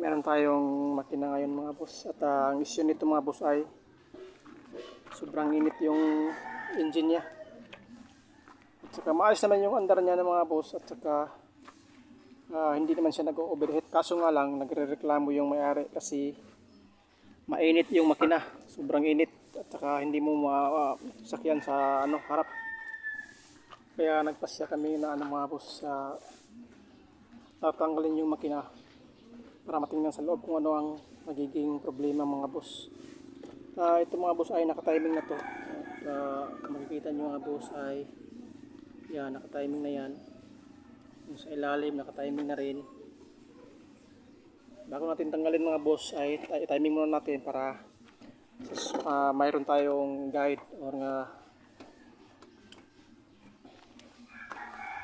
Meron tayong makina ngayon mga boss. At ah, ang issue nito mga boss ay sobrang init yung engine niya. At saka maayos naman yung andar niya ng mga boss. At saka ah, hindi naman siya nag-overheat. Kaso nga lang nagre-reklamo yung may-ari kasi mainit yung makina. Sobrang init. At saka hindi mo masakyan sa ano harap. Kaya nagpasya kami na ano mga boss sa tatanggalin yung makina para matingnan sa loob kung ano ang magiging problema mga boss. Ah, ito mga boss ay naka-timing na to. At kung makikita nyo mga boss ay yan, naka-timing na yan. Yung sa ilalim, naka-timing na rin. Bago natin tanggalin mga boss ay ti- timing muna natin para ah, mayroon tayong guide or nga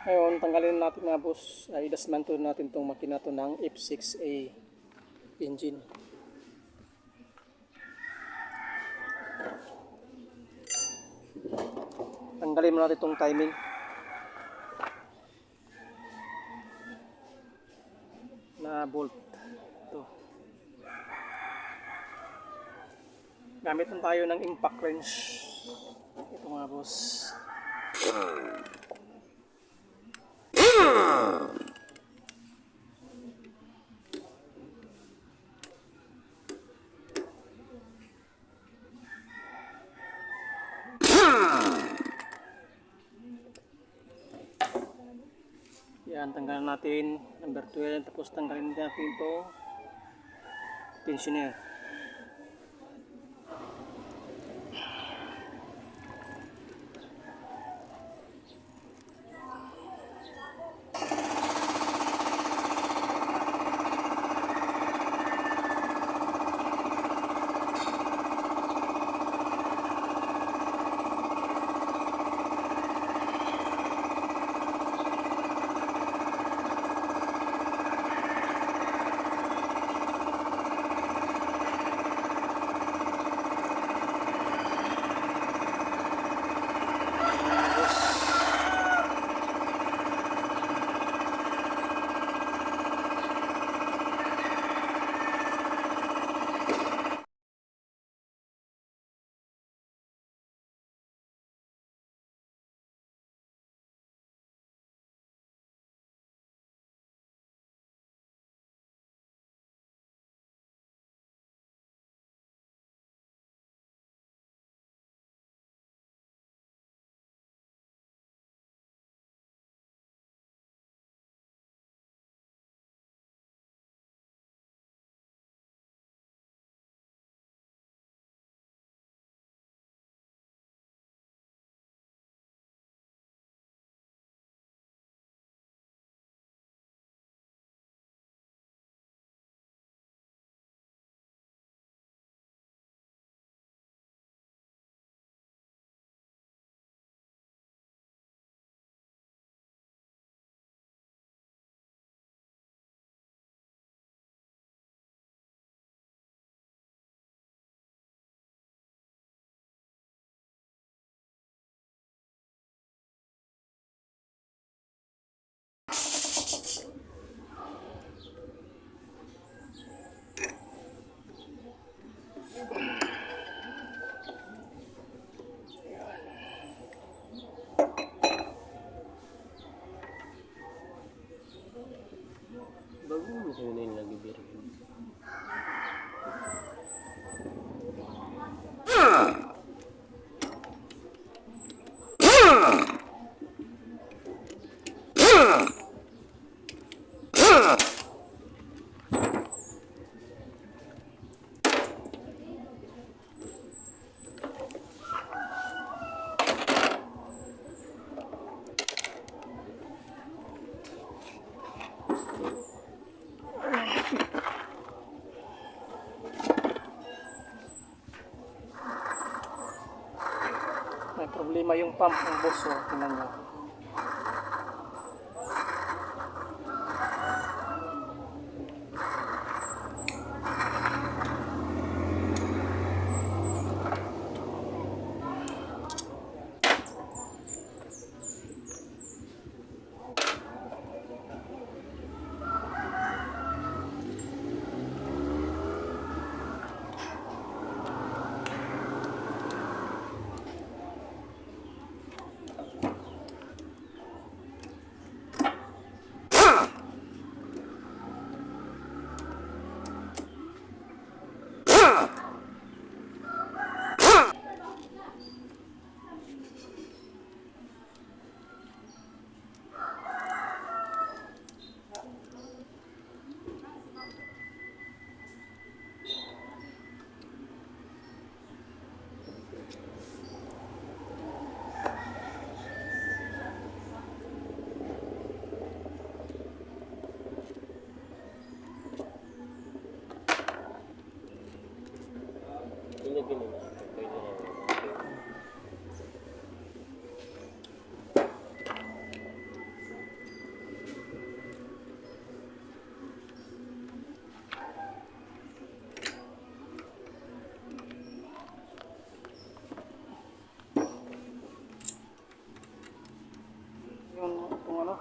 Ngayon, tanggalin natin mga boss, ay dismantle natin tong makina to ng F6A engine. Tanggalin mo natin tong timing. Na bolt. Ito. Gamit tayo ng impact wrench. Ito mga boss. Yan, tanggalan natin number 12 tapos tanggalin natin ito tensioner. May problema yung pump ng boss. Oh. Tingnan nyo. yung ano.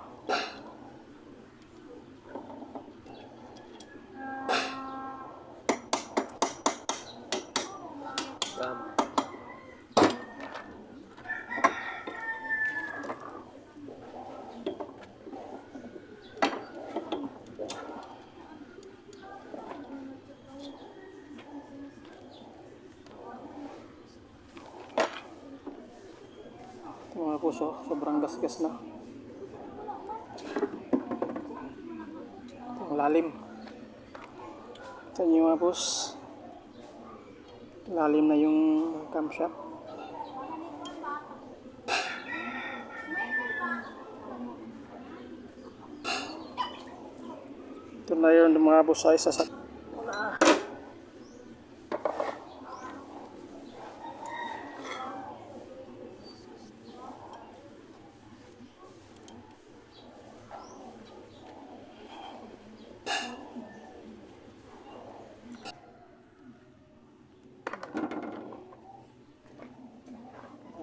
Dam. mga puso sobrang gasgas na lalim. Sa inyo mga boss. Lalim na yung camshaft. Ito na yun mga boss ay sasak.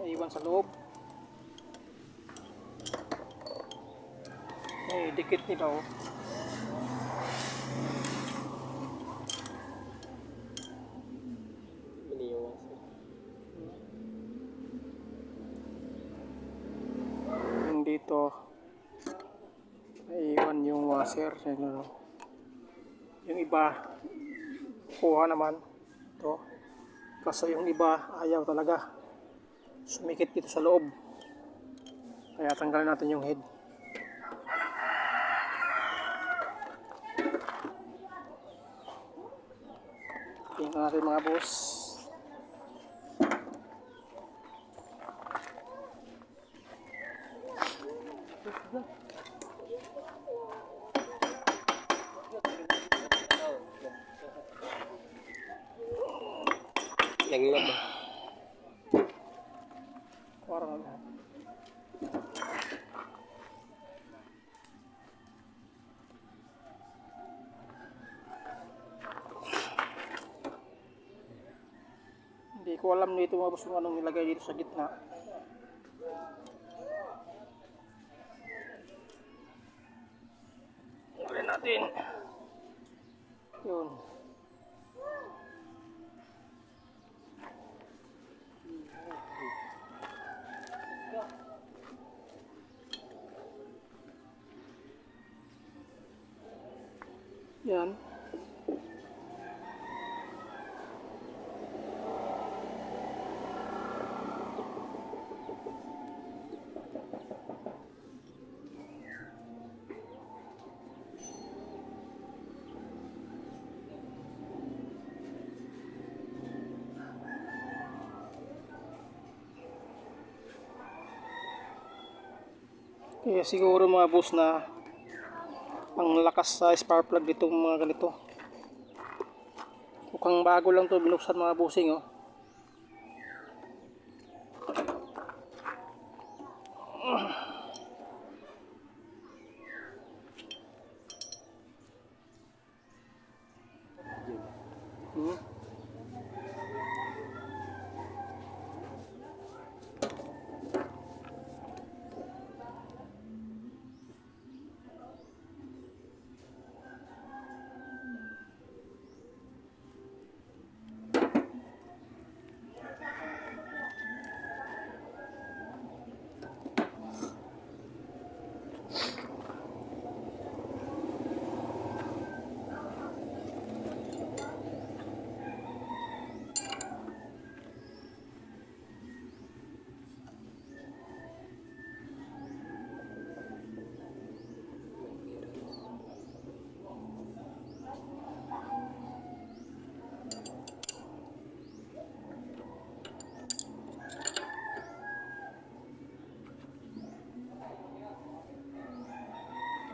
Naiwan sa loob. Eh, dikit nila oh. Dito, naiwan yung washer. Ano. Yung iba, kuha naman. Ito. Kaso yung iba, ayaw talaga. Sumikit dito sa loob. Kaya tanggalin natin yung head. Tingnan natin mga boss. Yang lang ba? Parang ano. Hindi ko alam dito mga boss kung anong nilagay dito sa gitna. Tanggalin natin. Yun. Yan. Kaya siguro mga boss na ang lakas sa spark plug nitong mga ganito. Mukhang bago lang to binuksan mga busing oh. Hmm.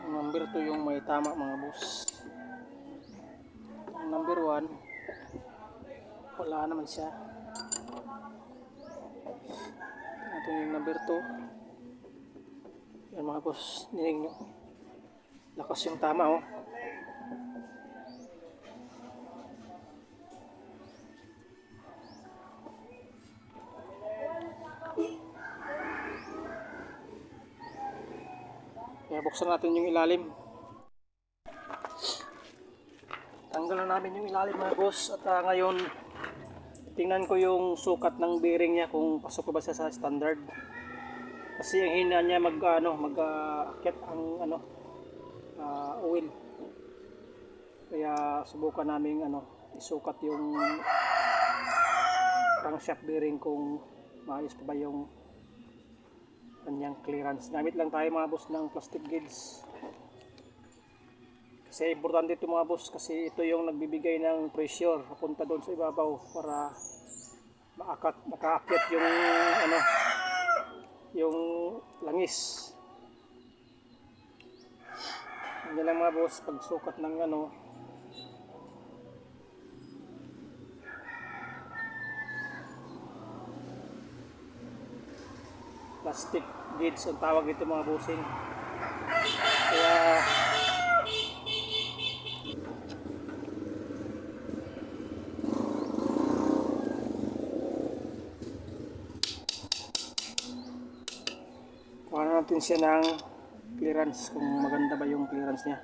Ang number 2 yung may tama mga boss. Number 1 wala naman siya. Ito yung number 2. Yan mga boss, ninig nyo. Lakas yung tama oh. Kaya buksan natin yung ilalim. Tanggalan namin yung ilalim mga boss at ah, ngayon tingnan ko yung sukat ng bearing niya kung pasok ba siya sa standard. Kasi ang hina niya mag ano, mag akyat ang ano ah, oil. Kaya subukan namin ano isukat yung crankshaft bearing kung maayos pa ba yung kanyang clearance. Gamit lang tayo mga boss ng plastic gauge. Kasi importante ito mga boss kasi ito yung nagbibigay ng pressure papunta doon sa ibabaw para maakat, makaakyat yung ano yung langis. Hindi lang mga boss pagsukat ng ano plastic gauge ang tawag dito mga bossing. Kaya natin siya ng clearance kung maganda ba yung clearance niya.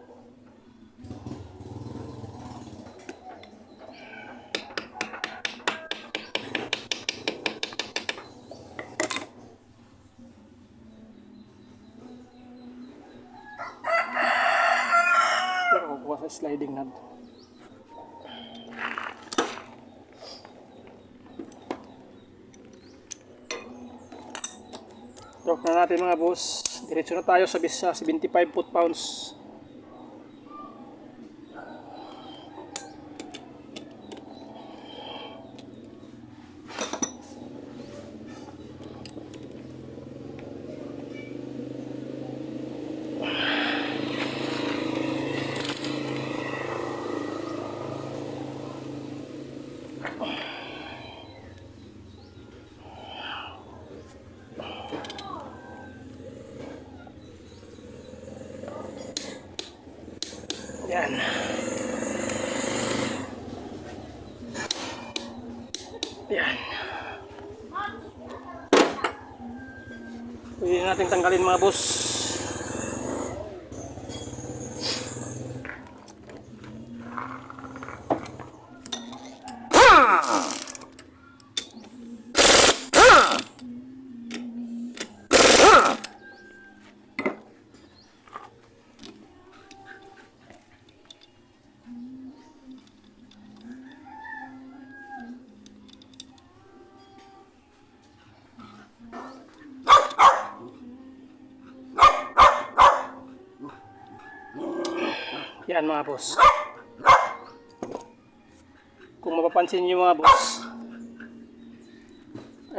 Pero kukuha sa sliding knob. Drop na natin mga boss. Diretso na tayo sa bisa 75 foot pounds. Yan. Yan. Pwede natin tanggalin mga boss. Yan mga boss. Kung mapapansin niyo mga boss,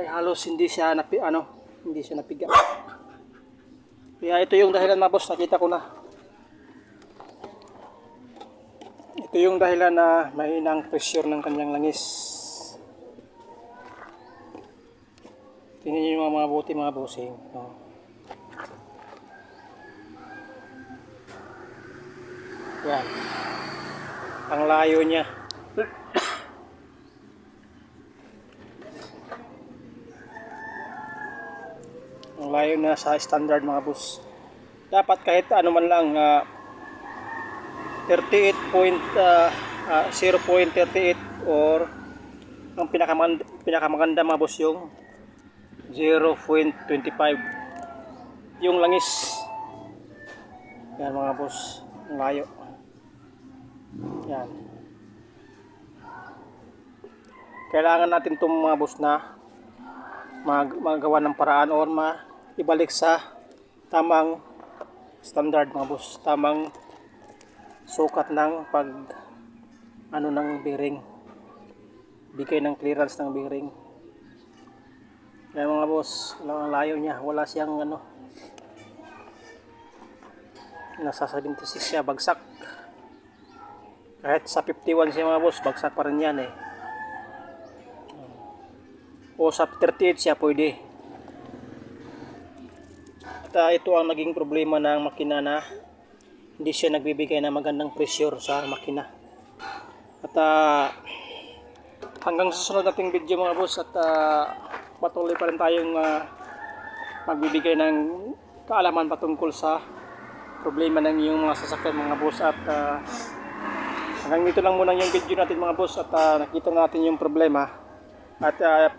ay halos hindi siya napi ano, hindi siya napiga. Kaya ito yung dahilan mga boss, nakita ko na. Ito yung dahilan na mahinang pressure ng kanyang langis. Tingnan niyo mga, mga buti mga bossing. Oh. Yan. Ang layo niya. Ang layo na sa standard mga boss. Dapat kahit ano man lang ah, 38 point ah, ah, 0.38 or ang pinakamaganda, pinakamaganda mga boss yung 0.25 yung langis yan mga boss layo yan. Kailangan natin itong mga boss na mag magawa ng paraan or ma ibalik sa tamang standard mga boss. Tamang sukat ng pag ano ng bearing. Bigay ng clearance ng bearing. Yan mga boss, lang ang layo niya. Wala siyang ano nasa 76 siya bagsak kahit sa 51 siya mga boss, bagsak pa rin yan eh. O sa 38 siya pwede. At ah, ito ang naging problema ng makina na hindi siya nagbibigay ng magandang pressure sa makina. At ah, hanggang sa susunod nating video mga boss at ah, patuloy pa rin tayong ah, magbibigay ng kaalaman patungkol sa problema ng iyong mga sasakyan mga boss at ah, Hanggang dito lang muna yung video natin mga boss at ah, nakita natin yung problema. At, at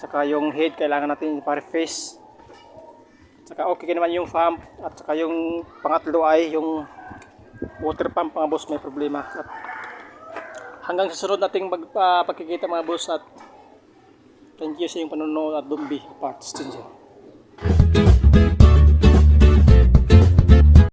saka yung head kailangan natin i-reface saka okay naman yung pump at saka yung pangatlo ay yung water pump mga boss may problema. At hanggang sa sunod nating mag, ah, pagkikita mga boss at thank you sa yung panonood at Dumbi Parts Changer